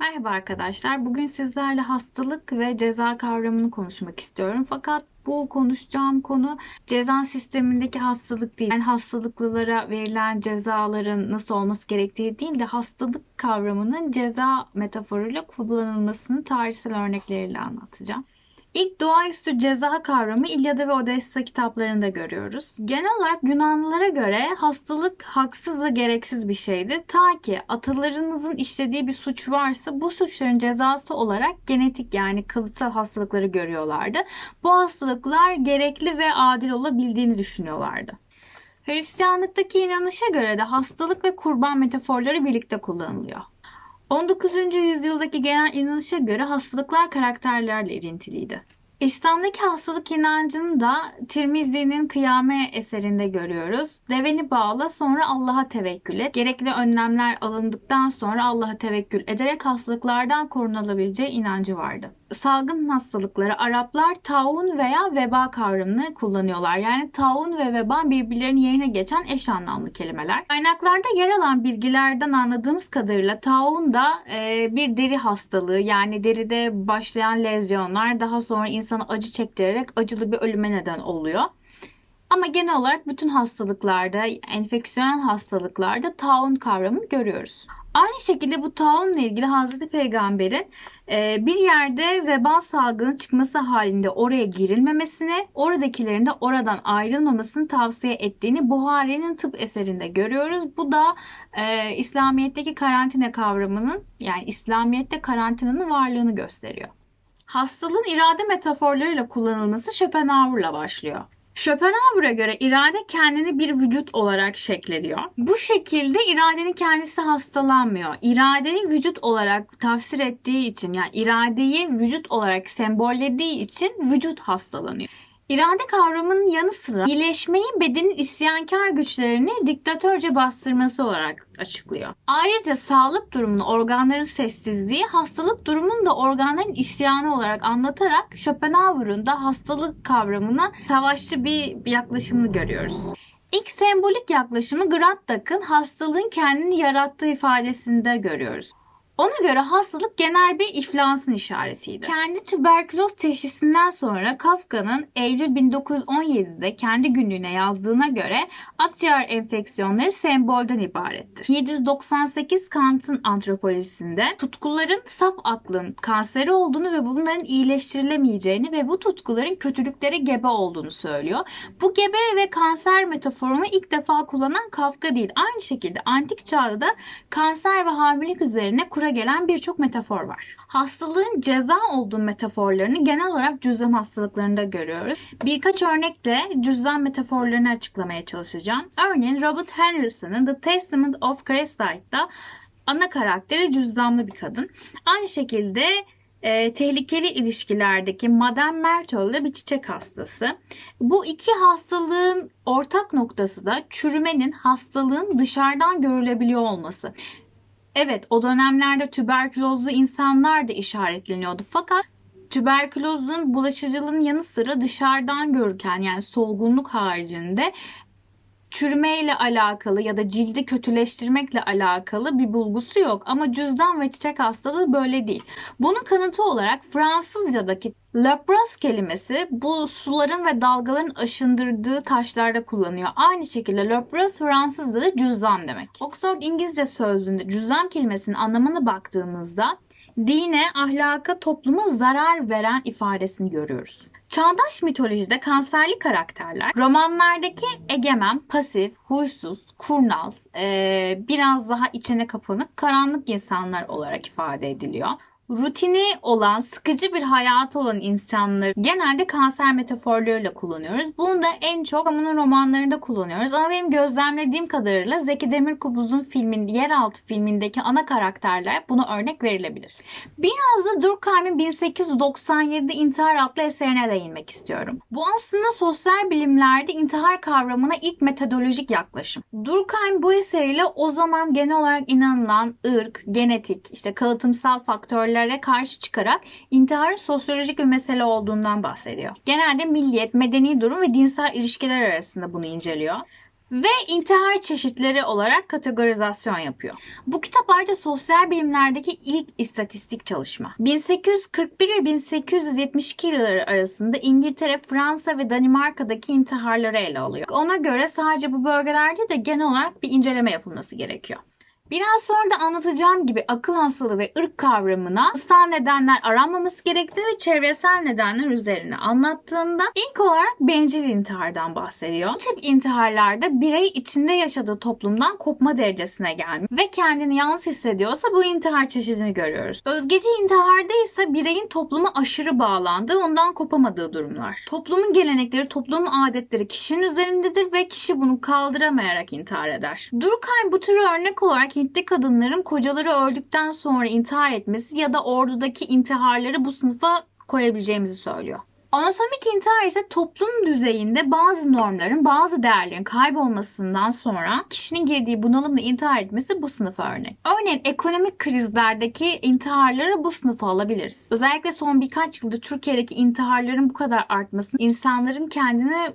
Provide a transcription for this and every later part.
Merhaba arkadaşlar. Bugün sizlerle hastalık ve ceza kavramını konuşmak istiyorum. Fakat bu konuşacağım konu ceza sistemindeki hastalık değil. Yani hastalıklılara verilen cezaların nasıl olması gerektiği değil de hastalık kavramının ceza metaforuyla kullanılmasını tarihsel örnekleriyle anlatacağım. İlk doğaüstü ceza kavramı İlyada ve Odessa kitaplarında görüyoruz. Genel olarak Yunanlılara göre hastalık haksız ve gereksiz bir şeydi. Ta ki atalarınızın işlediği bir suç varsa bu suçların cezası olarak genetik yani kalıtsal hastalıkları görüyorlardı. Bu hastalıklar gerekli ve adil olabildiğini düşünüyorlardı. Hristiyanlıktaki inanışa göre de hastalık ve kurban metaforları birlikte kullanılıyor. 19. yüzyıldaki genel inanışa göre hastalıklar karakterlerle ilintiliydi. İslam'daki hastalık inancını da Tirmizi'nin Kıyame eserinde görüyoruz. Deveni bağla sonra Allah'a tevekkül et. Gerekli önlemler alındıktan sonra Allah'a tevekkül ederek hastalıklardan korunulabileceği inancı vardı. Salgın hastalıkları Araplar taun veya veba kavramını kullanıyorlar. Yani taun ve veba birbirlerinin yerine geçen eş anlamlı kelimeler. Kaynaklarda yer alan bilgilerden anladığımız kadarıyla taun da e, bir deri hastalığı yani deride başlayan lezyonlar daha sonra insana acı çektirerek acılı bir ölüme neden oluyor. Ama genel olarak bütün hastalıklarda, enfeksiyonel hastalıklarda taun kavramını görüyoruz. Aynı şekilde bu taunla ilgili Hazreti Peygamber'in e, bir yerde veba salgını çıkması halinde oraya girilmemesini, oradakilerin de oradan ayrılmamasını tavsiye ettiğini Buhari'nin tıp eserinde görüyoruz. Bu da e, İslamiyet'teki karantina kavramının yani İslamiyet'te karantinanın varlığını gösteriyor. Hastalığın irade metaforlarıyla kullanılması Schopenhauer'la başlıyor. Schopenhauer'a göre irade kendini bir vücut olarak şeklediyor. Bu şekilde iradenin kendisi hastalanmıyor. İradeyi vücut olarak tafsir ettiği için yani iradeyi vücut olarak sembollediği için vücut hastalanıyor. İrade kavramının yanı sıra iyileşmeyi bedenin isyankar güçlerini diktatörce bastırması olarak açıklıyor. Ayrıca sağlık durumunu organların sessizliği, hastalık durumunu da organların isyanı olarak anlatarak Schopenhauer'un da hastalık kavramına savaşçı bir yaklaşımını görüyoruz. İlk sembolik yaklaşımı Gradtak'ın hastalığın kendini yarattığı ifadesinde görüyoruz. Ona göre hastalık genel bir iflasın işaretiydi. Kendi tüberküloz teşhisinden sonra Kafka'nın Eylül 1917'de kendi günlüğüne yazdığına göre akciğer enfeksiyonları sembolden ibarettir. 798 Kant'ın antropolojisinde tutkuların saf aklın kanseri olduğunu ve bunların iyileştirilemeyeceğini ve bu tutkuların kötülüklere gebe olduğunu söylüyor. Bu gebe ve kanser metaforunu ilk defa kullanan Kafka değil. Aynı şekilde antik çağda da kanser ve hamilelik üzerine kura gelen birçok metafor var. Hastalığın ceza olduğu metaforlarını genel olarak cüzdan hastalıklarında görüyoruz. Birkaç örnekle cüzdan metaforlarını açıklamaya çalışacağım. Örneğin Robert Henderson'ın The Testament of Christ'ta ana karakteri cüzdanlı bir kadın. Aynı şekilde e, tehlikeli ilişkilerdeki Madame Myrtle bir çiçek hastası. Bu iki hastalığın ortak noktası da çürümenin hastalığın dışarıdan görülebiliyor olması. Evet o dönemlerde tüberkülozlu insanlar da işaretleniyordu. Fakat tüberkülozun bulaşıcılığın yanı sıra dışarıdan görürken yani solgunluk haricinde çürümeyle alakalı ya da cildi kötüleştirmekle alakalı bir bulgusu yok. Ama cüzdan ve çiçek hastalığı böyle değil. Bunun kanıtı olarak Fransızcadaki Lapros kelimesi bu suların ve dalgaların aşındırdığı taşlarda kullanıyor. Aynı şekilde Lapros Fransızca'da cüzdan demek. Oxford İngilizce sözlüğünde cüzdan kelimesinin anlamına baktığımızda dine, ahlaka, topluma zarar veren ifadesini görüyoruz. Çağdaş mitolojide kanserli karakterler romanlardaki egemen, pasif, huysuz, kurnaz, biraz daha içine kapanık, karanlık insanlar olarak ifade ediliyor rutini olan, sıkıcı bir hayatı olan insanları genelde kanser metaforlarıyla kullanıyoruz. Bunu da en çok Kamun'un romanlarında kullanıyoruz. Ama benim gözlemlediğim kadarıyla Zeki Demirkubuz'un filmin, Yeraltı filmindeki ana karakterler buna örnek verilebilir. Biraz da Durkheim'in 1897'de İntihar adlı eserine değinmek istiyorum. Bu aslında sosyal bilimlerde intihar kavramına ilk metodolojik yaklaşım. Durkheim bu eseriyle o zaman genel olarak inanılan ırk, genetik, işte kalıtımsal faktörler faktörlere karşı çıkarak intiharın sosyolojik bir mesele olduğundan bahsediyor. Genelde milliyet, medeni durum ve dinsel ilişkiler arasında bunu inceliyor. ve intihar çeşitleri olarak kategorizasyon yapıyor. Bu kitap ayrıca sosyal bilimlerdeki ilk istatistik çalışma. 1841 ve 1872 yılları arasında İngiltere, Fransa ve Danimarka'daki intiharları ele alıyor. Ona göre sadece bu bölgelerde de genel olarak bir inceleme yapılması gerekiyor. Biraz sonra da anlatacağım gibi akıl hastalığı ve ırk kavramına dışsal nedenler aranmaması gerektiği ve çevresel nedenler üzerine anlattığında ilk olarak bencil intihardan bahsediyor. Bu tip intiharlarda birey içinde yaşadığı toplumdan kopma derecesine gelmiş ve kendini yalnız hissediyorsa bu intihar çeşidini görüyoruz. Özgeci intiharda ise bireyin topluma aşırı bağlandığı, ondan kopamadığı durumlar. Toplumun gelenekleri, toplumun adetleri kişinin üzerindedir ve kişi bunu kaldıramayarak intihar eder. Durkheim bu türü örnek olarak Hintli kadınların kocaları öldükten sonra intihar etmesi ya da ordudaki intiharları bu sınıfa koyabileceğimizi söylüyor. Anatomik intihar ise toplum düzeyinde bazı normların, bazı değerlerin kaybolmasından sonra kişinin girdiği bunalımla intihar etmesi bu sınıfa örnek. Örneğin ekonomik krizlerdeki intiharları bu sınıfa alabiliriz. Özellikle son birkaç yılda Türkiye'deki intiharların bu kadar artmasını insanların kendini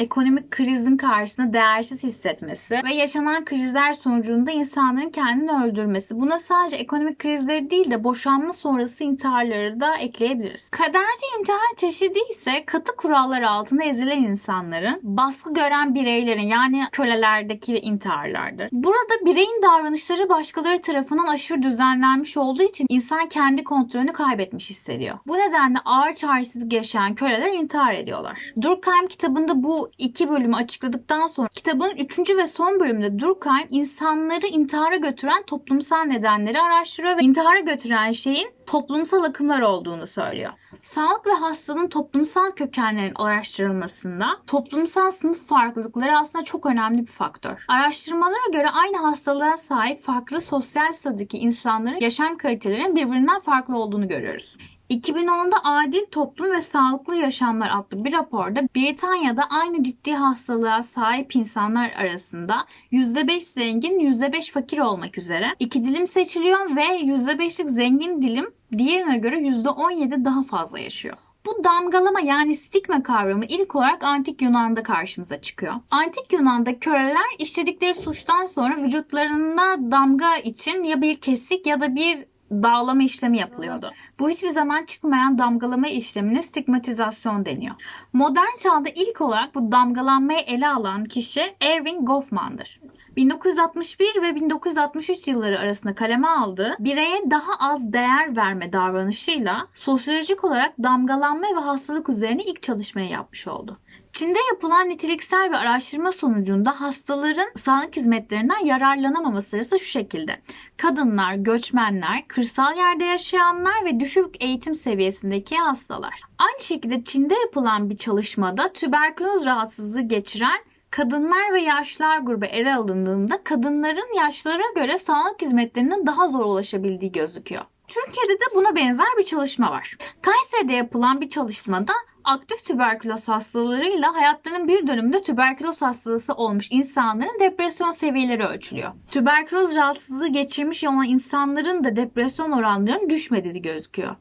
ekonomik krizin karşısında değersiz hissetmesi ve yaşanan krizler sonucunda insanların kendini öldürmesi. Buna sadece ekonomik krizleri değil de boşanma sonrası intiharları da ekleyebiliriz. Kaderci intihar çeşidi ise katı kurallar altında ezilen insanların, baskı gören bireylerin yani kölelerdeki intiharlardır. Burada bireyin davranışları başkaları tarafından aşırı düzenlenmiş olduğu için insan kendi kontrolünü kaybetmiş hissediyor. Bu nedenle ağır çaresizlik yaşayan köleler intihar ediyorlar. Durkheim kitabında bu iki bölümü açıkladıktan sonra kitabın üçüncü ve son bölümünde Durkheim insanları intihara götüren toplumsal nedenleri araştırıyor ve intihara götüren şeyin toplumsal akımlar olduğunu söylüyor. Sağlık ve hastalığın toplumsal kökenlerin araştırılmasında toplumsal sınıf farklılıkları aslında çok önemli bir faktör. Araştırmalara göre aynı hastalığa sahip farklı sosyal statüdeki insanların yaşam kalitelerinin birbirinden farklı olduğunu görüyoruz. 2010'da Adil Toplum ve Sağlıklı Yaşamlar adlı bir raporda Britanya'da aynı ciddi hastalığa sahip insanlar arasında %5 zengin, %5 fakir olmak üzere iki dilim seçiliyor ve %5'lik zengin dilim diğerine göre %17 daha fazla yaşıyor. Bu damgalama yani stigma kavramı ilk olarak Antik Yunan'da karşımıza çıkıyor. Antik Yunan'da köleler işledikleri suçtan sonra vücutlarında damga için ya bir kesik ya da bir bağlama işlemi yapılıyordu. Bu hiçbir zaman çıkmayan damgalama işlemine stigmatizasyon deniyor. Modern çağda ilk olarak bu damgalanmayı ele alan kişi Erving Goffman'dır. 1961 ve 1963 yılları arasında kaleme aldığı bireye daha az değer verme davranışıyla sosyolojik olarak damgalanma ve hastalık üzerine ilk çalışmayı yapmış oldu. Çin'de yapılan niteliksel bir araştırma sonucunda hastaların sağlık hizmetlerinden yararlanamaması sırası şu şekilde. Kadınlar, göçmenler, kırsal yerde yaşayanlar ve düşük eğitim seviyesindeki hastalar. Aynı şekilde Çin'de yapılan bir çalışmada tüberküloz rahatsızlığı geçiren kadınlar ve yaşlılar grubu ele alındığında kadınların yaşlara göre sağlık hizmetlerinin daha zor ulaşabildiği gözüküyor. Türkiye'de de buna benzer bir çalışma var. Kayseri'de yapılan bir çalışmada aktif tüberküloz hastalarıyla hayatlarının bir döneminde tüberküloz hastalığı olmuş insanların depresyon seviyeleri ölçülüyor. Tüberküloz rahatsızlığı geçirmiş olan insanların da depresyon oranlarının düşmediği gözüküyor.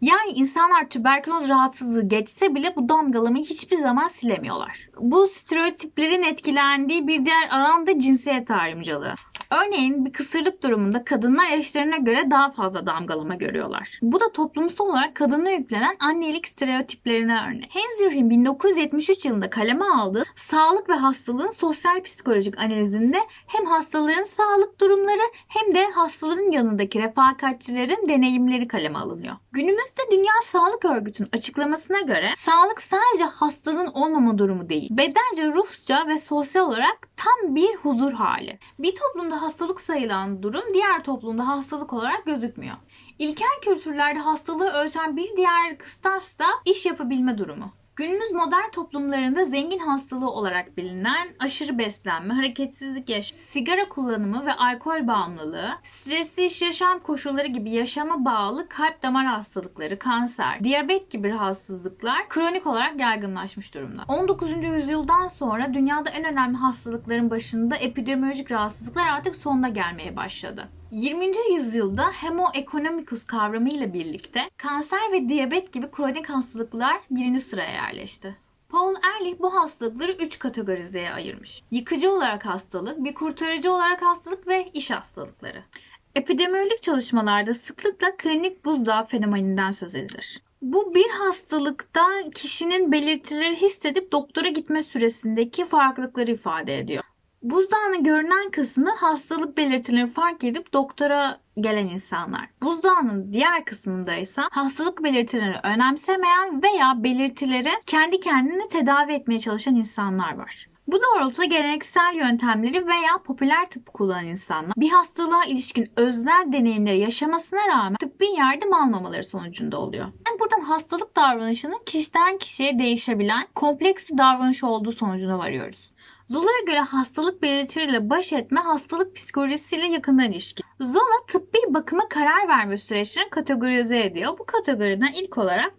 Yani insanlar tüberküloz rahatsızlığı geçse bile bu damgalamayı hiçbir zaman silemiyorlar. Bu stereotiplerin etkilendiği bir diğer alan da cinsiyet ayrımcılığı. Örneğin bir kısırlık durumunda kadınlar eşlerine göre daha fazla damgalama görüyorlar. Bu da toplumsal olarak kadına yüklenen annelik stereotiplerine örnek. Henzirhin 1973 yılında kaleme aldığı sağlık ve hastalığın sosyal psikolojik analizinde hem hastaların sağlık durumları hem de hastaların yanındaki refakatçilerin deneyimleri kaleme alınıyor. Günümüzde Dünya Sağlık Örgütü'nün açıklamasına göre sağlık sadece hastalığın olmama durumu değil. Bedence, ruhça ve sosyal olarak tam bir huzur hali. Bir toplumda hastalık sayılan durum diğer toplumda hastalık olarak gözükmüyor. İlkel kültürlerde hastalığı ölçen bir diğer kıstas da iş yapabilme durumu. Günümüz modern toplumlarında zengin hastalığı olarak bilinen aşırı beslenme, hareketsizlik yaş, sigara kullanımı ve alkol bağımlılığı, stresli iş yaşam koşulları gibi yaşama bağlı kalp damar hastalıkları, kanser, diyabet gibi rahatsızlıklar kronik olarak yaygınlaşmış durumda. 19. yüzyıldan sonra dünyada en önemli hastalıkların başında epidemiolojik rahatsızlıklar artık sonuna gelmeye başladı. 20. yüzyılda Homo economicus kavramı ile birlikte kanser ve diyabet gibi kronik hastalıklar birinci sıraya yerleşti. Paul Ehrlich bu hastalıkları 3 kategorizeye ayırmış. Yıkıcı olarak hastalık, bir kurtarıcı olarak hastalık ve iş hastalıkları. Epidemiolojik çalışmalarda sıklıkla klinik buzdağı fenomeninden söz edilir. Bu bir hastalıkta kişinin belirtileri hissedip doktora gitme süresindeki farklılıkları ifade ediyor. Buzdağının görünen kısmı hastalık belirtilerini fark edip doktora gelen insanlar. Buzdağının diğer kısmında ise hastalık belirtilerini önemsemeyen veya belirtileri kendi kendine tedavi etmeye çalışan insanlar var. Bu doğrultuda geleneksel yöntemleri veya popüler tıp kullanan insanlar bir hastalığa ilişkin öznel deneyimleri yaşamasına rağmen tıbbi yardım almamaları sonucunda oluyor. Yani buradan hastalık davranışının kişiden kişiye değişebilen kompleks bir davranış olduğu sonucuna varıyoruz. Zola'ya göre hastalık belirtileriyle baş etme hastalık psikolojisiyle yakından ilişki. Zola tıbbi bakıma karar verme süreçlerini kategorize ediyor. Bu kategoriden ilk olarak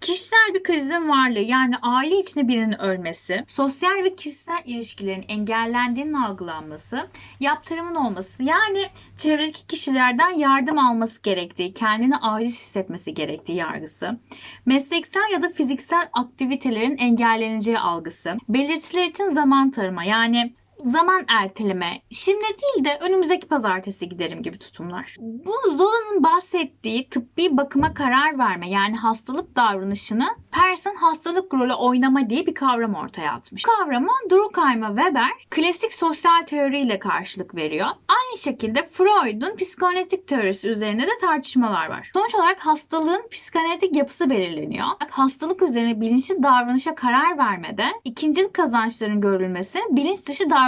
kişisel bir krizin varlığı yani aile içinde birinin ölmesi, sosyal ve kişisel ilişkilerin engellendiğinin algılanması, yaptırımın olması yani çevredeki kişilerden yardım alması gerektiği, kendini aciz hissetmesi gerektiği yargısı, mesleksel ya da fiziksel aktivitelerin engelleneceği algısı, belirtiler için zaman tarıma yani zaman erteleme, şimdi değil de önümüzdeki pazartesi giderim gibi tutumlar. Bu Zola'nın bahsettiği tıbbi bakıma karar verme yani hastalık davranışını Person hastalık rolü oynama diye bir kavram ortaya atmış. Bu kavrama Durkheim ve Weber klasik sosyal teoriyle karşılık veriyor. Aynı şekilde Freud'un psikoanalitik teorisi üzerine de tartışmalar var. Sonuç olarak hastalığın psikoanalitik yapısı belirleniyor. Hastalık üzerine bilinçli davranışa karar vermede ikincil kazançların görülmesi bilinç dışı davranışlar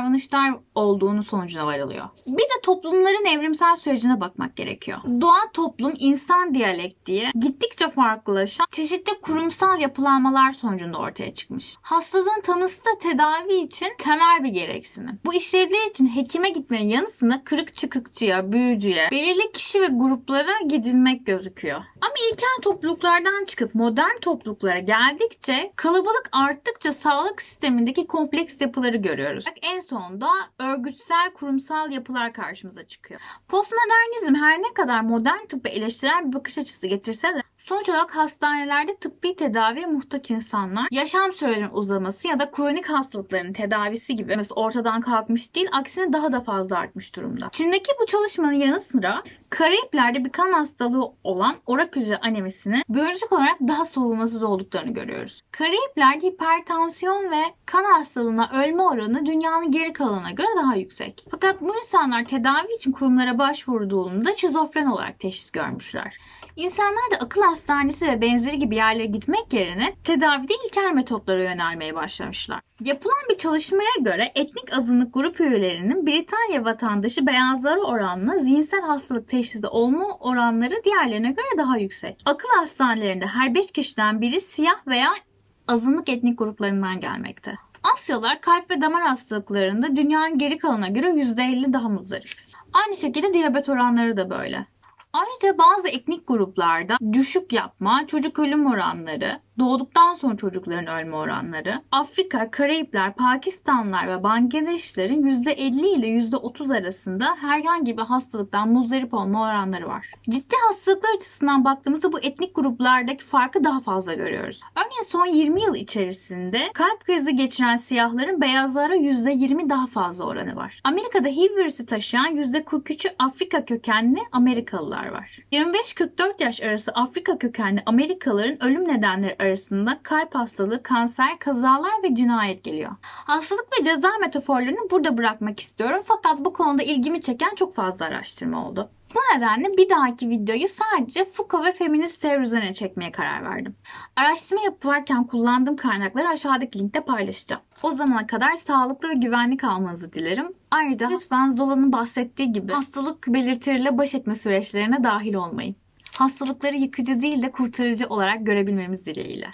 olduğunu sonucuna varılıyor. Bir de toplumların evrimsel sürecine bakmak gerekiyor. Doğa toplum insan diyalektiği gittikçe farklılaşan çeşitli kurumsal yapılanmalar sonucunda ortaya çıkmış. Hastalığın tanısı da tedavi için temel bir gereksinim. Bu işlevler için hekime gitmenin yanı sıra kırık çıkıkçıya, büyücüye, belirli kişi ve gruplara gidilmek gözüküyor. Ama ilkel topluluklardan çıkıp modern topluluklara geldikçe kalabalık arttıkça sağlık sistemindeki kompleks yapıları görüyoruz. En sonunda örgütsel kurumsal yapılar karşımıza çıkıyor. Postmodernizm her ne kadar modern tıbbı eleştiren bir bakış açısı getirse de Sonuç olarak hastanelerde tıbbi tedaviye muhtaç insanlar yaşam sürelerinin uzaması ya da kronik hastalıkların tedavisi gibi mesela ortadan kalkmış değil aksine daha da fazla artmış durumda. Çin'deki bu çalışmanın yanı sıra Karayipler'de bir kan hastalığı olan orak hücre anemisinin biyolojik olarak daha savunmasız olduklarını görüyoruz. Karayipler'de hipertansiyon ve kan hastalığına ölme oranı dünyanın geri kalanına göre daha yüksek. Fakat bu insanlar tedavi için kurumlara başvurduğunda şizofren olarak teşhis görmüşler. İnsanlar da akıl hastanesi ve benzeri gibi yerlere gitmek yerine tedavide ilkel metotlara yönelmeye başlamışlar. Yapılan bir çalışmaya göre etnik azınlık grup üyelerinin Britanya vatandaşı beyazlara oranla zihinsel hastalık teşhisi olma oranları diğerlerine göre daha yüksek. Akıl hastanelerinde her 5 kişiden biri siyah veya azınlık etnik gruplarından gelmekte. Asyalılar kalp ve damar hastalıklarında dünyanın geri kalanına göre %50 daha muzdarip. Aynı şekilde diyabet oranları da böyle. Ayrıca bazı etnik gruplarda düşük yapma, çocuk ölüm oranları, doğduktan sonra çocukların ölme oranları, Afrika, Karayipler, Pakistanlılar ve Bangladeşlerin %50 ile %30 arasında herhangi bir hastalıktan muzdarip olma oranları var. Ciddi hastalıklar açısından baktığımızda bu etnik gruplardaki farkı daha fazla görüyoruz. Örneğin son 20 yıl içerisinde kalp krizi geçiren siyahların beyazlara %20 daha fazla oranı var. Amerika'da HIV virüsü taşıyan %43'ü Afrika kökenli Amerikalılar var. 25-44 yaş arası Afrika kökenli Amerikalıların ölüm nedenleri arasında kalp hastalığı, kanser, kazalar ve cinayet geliyor. Hastalık ve ceza metaforlarını burada bırakmak istiyorum fakat bu konuda ilgimi çeken çok fazla araştırma oldu. Bu nedenle bir dahaki videoyu sadece Foucault ve feminist teori üzerine çekmeye karar verdim. Araştırma yaparken kullandığım kaynakları aşağıdaki linkte paylaşacağım. O zamana kadar sağlıklı ve güvenli kalmanızı dilerim. Ayrıca lütfen Zola'nın bahsettiği gibi hastalık belirtileriyle baş etme süreçlerine dahil olmayın. Hastalıkları yıkıcı değil de kurtarıcı olarak görebilmemiz dileğiyle.